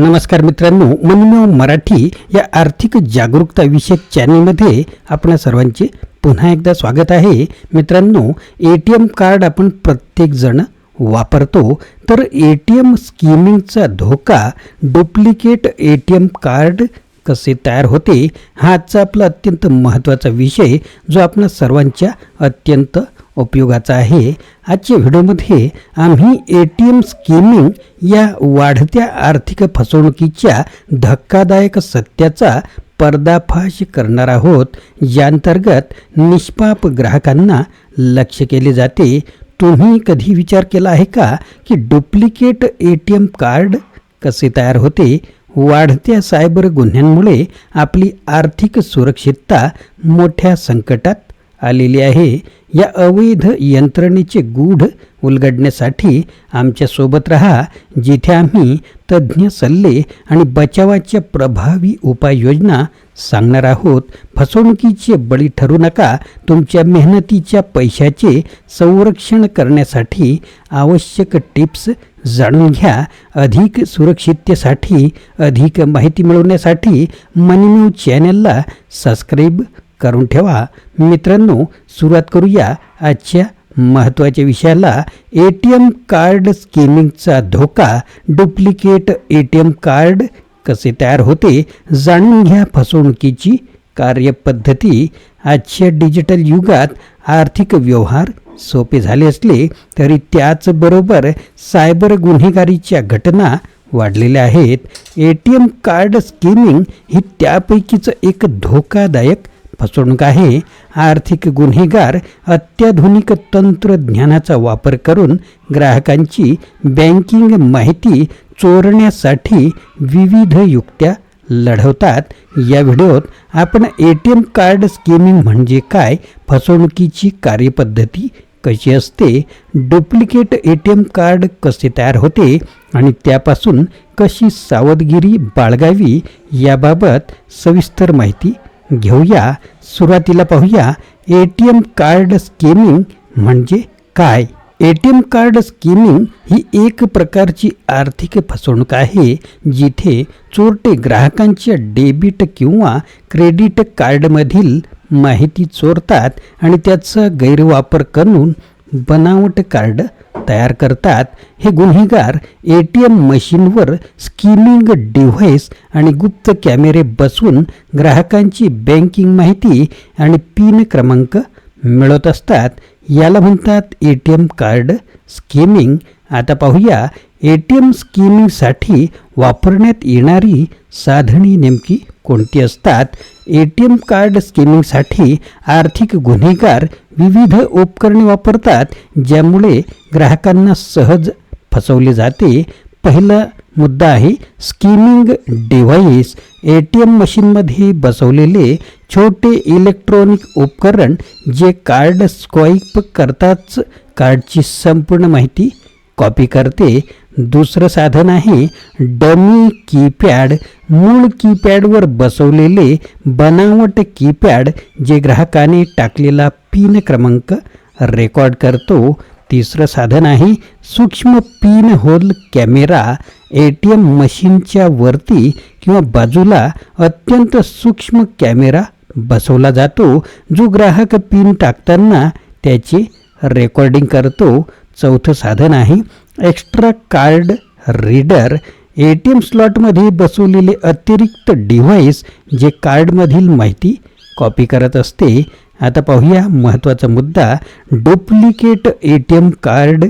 नमस्कार मित्रांनो मनमेव मराठी या आर्थिक जागरूकता विषयक चॅनलमध्ये आपणा सर्वांचे पुन्हा एकदा स्वागत आहे. मित्रांनो ए टी एम कार्ड आपण प्रत्येकजण वापरतो तर ए टी एम स्कीमिंगचा धोका duplicate A T M card कसे तयार होते हा आजचा आपला अत्यंत महत्त्वाचा विषय जो आपणा सर्वांच्या अत्यंत उपयोगाचा आहे. आजच्या व्हिडिओमध्ये आम्ही ए टी एम स्कीमिंग या वाढत्या आर्थिक फसवणुकीच्या धक्कादायक सत्याचा पर्दाफाश करणार आहोत. ज्यांतर्गत निष्पाप ग्राहकांना लक्ष केले जाते. तुम्ही कधी विचार केला आहे का की duplicate A T M card कसे तयार होते? वाढत्या सायबर गुन्ह्यांमुळे आपली आर्थिक सुरक्षितता मोठ्या संकटात आलेली आहे. या अवैध यंत्रणेचे गूढ उलगडण्यासाठी आमच्यासोबत रहा जिथे आम्ही तज्ज्ञ सल्ले आणि बचावाच्या प्रभावी उपाययोजना सांगणार आहोत. फसवणुकीचे बळी ठरू नका. तुमच्या मेहनतीच्या पैशाचे संरक्षण करण्यासाठी आवश्यक टिप्स जाणून घ्या. अधिक सुरक्षिततेसाठी अधिक माहिती मिळवण्यासाठी मनीन्यू चॅनलला सबस्क्राईब करून ठेवा. मित्रांनो सुरुवात करूया आजच्या महत्त्वाच्या विषयाला. ए टी एम कार्ड स्कीमिंगचा धोका. Duplicate A T M card कसे तयार होते जाणून घ्या फसवणुकीची कार्यपद्धती. आजच्या डिजिटल युगात आर्थिक व्यवहार सोपे झाले असले तरी त्याचबरोबर सायबर गुन्हेगारीच्या घटना वाढलेल्या आहेत. A T M card skimming ही त्यापैकीच एक धोकादायक फसवणूक आहे. आर्थिक गुन्हेगार अत्याधुनिक तंत्रज्ञानाचा वापर करून ग्राहकांची बँकिंग माहिती चोरण्यासाठी विविध युक्त्या लढवतात. या व्हिडिओत आपण A T M card skimming म्हणजे काय फसवणुकीची कार्यपद्धती कशी असते duplicate A T M card कसे तयार होते आणि त्यापासून कशी सावधगिरी बाळगावी याबाबत सविस्तर माहिती घेऊया सुरुवातीला पाहूया A T M card skimming म्हणजे काय? A T M card skimming ही एक प्रकारची आर्थिक फसवणूक आहे जिथे चोरटे ग्राहकांच्या डेबिट किंवा क्रेडिट कार्डमधील माहिती चोरतात आणि त्याचा गैरवापर करून बनावट कार्ड तयार करतात. हे गुन्हेगार ए टी एम मशीनवर स्कीमिंग डिव्हाइस आणि गुप्त कॅमेरे बसवून ग्राहकांची बँकिंग माहिती आणि पिन क्रमांक मिळवत असतात. याला म्हणतात A T M card skimming. आता पाहूया ए टी एम स्कीमिंगसाठी वापरण्यात येणारी साधने नेमकी कोणती असतात? ए टी एम कार्ड स्कीमिंगसाठी आर्थिक गुन्हेगार विविध उपकरणे वापरतात ज्यामुळे ग्राहकांना सहज फसवले जाते. पहिला मुद्दा आहे skimming device. A T M मशीनमध्ये बसवलेले छोटे इलेक्ट्रॉनिक उपकरण जे कार्ड स्वाईप करताच कार्डची संपूर्ण माहिती कॉपी करते. दुसरं साधन आहे डमी कीपॅड मूळ कीपॅडवर बसवलेले बनावट कीपॅड जे ग्राहकाने टाकलेला पिन क्रमांक रेकॉर्ड करतो. तिसरं साधन आहे सूक्ष्म pin hole camera A T M मशीनच्या वरती किंवा बाजूला अत्यंत सूक्ष्म कॅमेरा बसवला जातो जो ग्राहक पिन टाकताना त्याचे रेकॉर्डिंग करतो. चौथं साधन आहे. Extra card reader A T M स्लॉटमध्ये बसवलेले अतिरिक्त डिव्हाइस जे कार्डमधील माहिती कॉपी करत असते. आता पाहूया महत्त्वाचा मुद्दा. Duplicate A T M card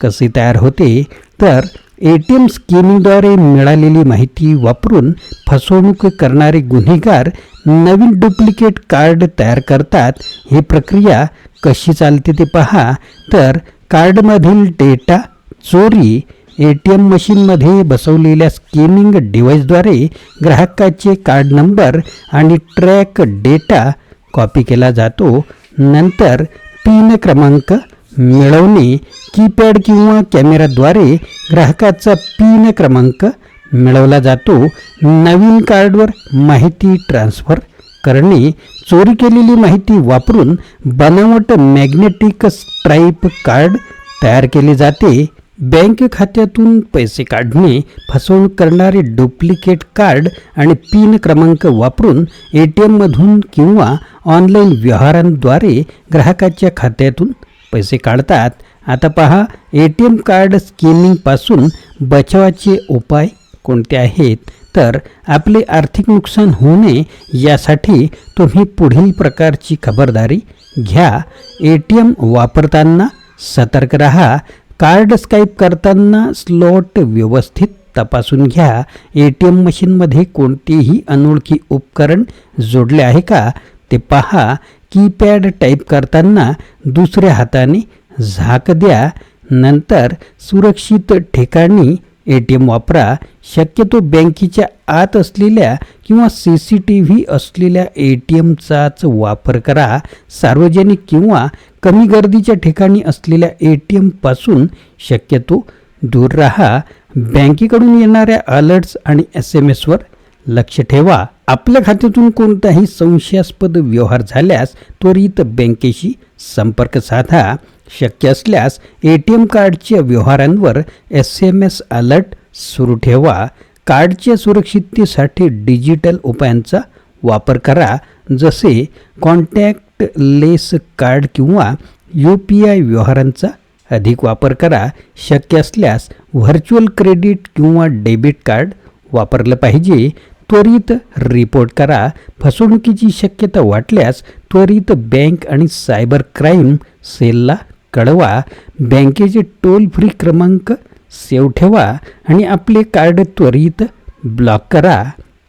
कसे तयार होते? तर ए टी एम स्कीमद्वारे मिळालेली माहिती वापरून फसवणूक करणारे गुन्हेगार नवीन डुप्लिकेट कार्ड तयार करतात. ही प्रक्रिया कशी चालते ते पहा. तर कार्डमधील डेटा चोरी ए टी एम मशीनमध्ये बसवलेल्या स्कीमिंग डिव्हाइसद्वारे ग्राहकाचे कार्ड नंबर आणि ट्रॅक डेटा कॉपी केला जातो. नंतर पिन क्रमांक मिळवणे कीपॅड किंवा कॅमेराद्वारे ग्राहकाचा पिन क्रमांक मिळवला जातो. नवीन कार्डवर माहिती ट्रान्स्फर करणे चोरी केलेली माहिती वापरून बनावट मॅग्नेटिक स्ट्राईप कार्ड तयार केले जाते. बँक खात्यातून पैसे काढणे फसवणूक करणारे डुप्लिकेट कार्ड आणि पिन क्रमांक वापरून ए टी एममधून किंवा ऑनलाईन व्यवहारांद्वारे ग्राहकाच्या खात्यातून पैसे काढतात. आता पहा ए टी एम कार्ड स्कॅनिंगपासून बचावाचे उपाय कोणते आहेत तर आपले आर्थिक नुकसान होऊ नये यासाठी तुम्ही पुढील प्रकारची खबरदारी घ्या. ए टी एम वापरताना सतर्क रहा. कार्ड स्काईप करताना स्लॉट व्यवस्थित तपासून घ्या. ए टी एम मशीनमध्ये कोणतेही अनोळखी उपकरण जोडले आहे का ते पहा. कीपॅड टाईप करताना दुसऱ्या हाताने झाक द्या. नंतर सुरक्षित ठिकाणी ए टी एम वापरा. शक्यतो बँकेच्या आत असलेल्या किंवा सी सी टी व्ही असलेल्या ए टी एमचाच वापर करा. सार्वजनिक किंवा कमी गर्दीच्या ठिकाणी असलेल्या ए टी एमपासून शक्यतो दूर राहा. बँकेकडून येणाऱ्या अलर्ट्स आणि एस एम एसवर लक्ष ठेवा. आपल्या खात्यातून कोणताही संशयास्पद व्यवहार झाल्यास त्वरित बँकेशी संपर्क साधा. शक्य असल्यास ए टी एम कार्डच्या व्यवहारांवर एस एम एस अलर्ट सुरू ठेवा. कार्डच्या सुरक्षिततेसाठी डिजिटल उपायांचा वापर करा. जसे कॉन्टॅक्ट लेस कार्ड किंवा यू पी आय व्यवहारांचा अधिक वापर करा. शक्य असल्यास व्हर्च्युअल क्रेडिट किंवा डेबिट कार्ड वापरलं पाहिजे. त्वरित रिपोर्ट करा. फसवणुकीची शक्यता वाटल्यास त्वरित बँक आणि सायबर क्राईम सेलला कळवा. बँकेचे टोल फ्री क्रमांक सेव ठेवा आणि आपले कार्ड त्वरित ब्लॉक करा.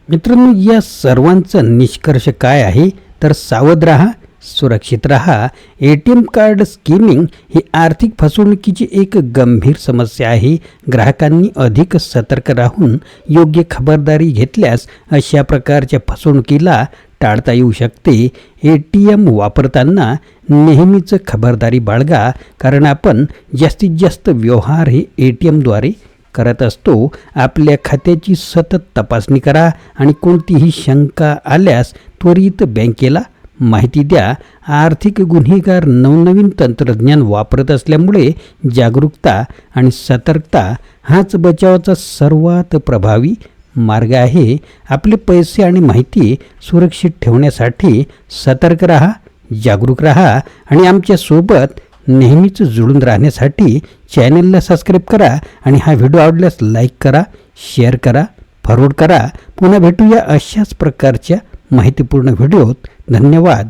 मित्रांनो या सर्वांचा निष्कर्ष काय आहे? तर सावध राहा. सुरक्षित रहा. A T M card skimming ही आर्थिक फसवणुकीची एक गंभीर समस्या आहे. ग्राहकांनी अधिक सतर्क राहून योग्य खबरदारी घेतल्यास अशा प्रकारच्या फसवणुकीला टाळता येऊ शकते. ए टी एम वापरताना नेहमीच खबरदारी बाळगा कारण आपण जास्तीत जास्त व्यवहार हे ए टी एमद्वारे करत असतो. आपल्या खात्याची सतत तपासणी करा आणि कोणतीही शंका आल्यास त्वरित बँकेला माहिती द्या आर्थिक गुन्हेगार नवनवीन तंत्रज्ञान वापरत असल्यामुळे जागरूकता आणि सतर्कता हाच बचावाचा सर्वात प्रभावी मार्ग आहे. आपले पैसे आणि माहिती सुरक्षित ठेवण्यासाठी सतर्क राहा जागरूक राहा आणि आमच्यासोबत नेहमीच जुळून राहण्यासाठी चॅनलला सबस्क्राईब करा आणि हा व्हिडिओ आवडल्यास लाईक करा शेअर करा फॉरवर्ड करा. पुन्हा भेटूया अशाच प्रकारच्या माहितीपूर्ण व्हिडिओत धन्यवाद.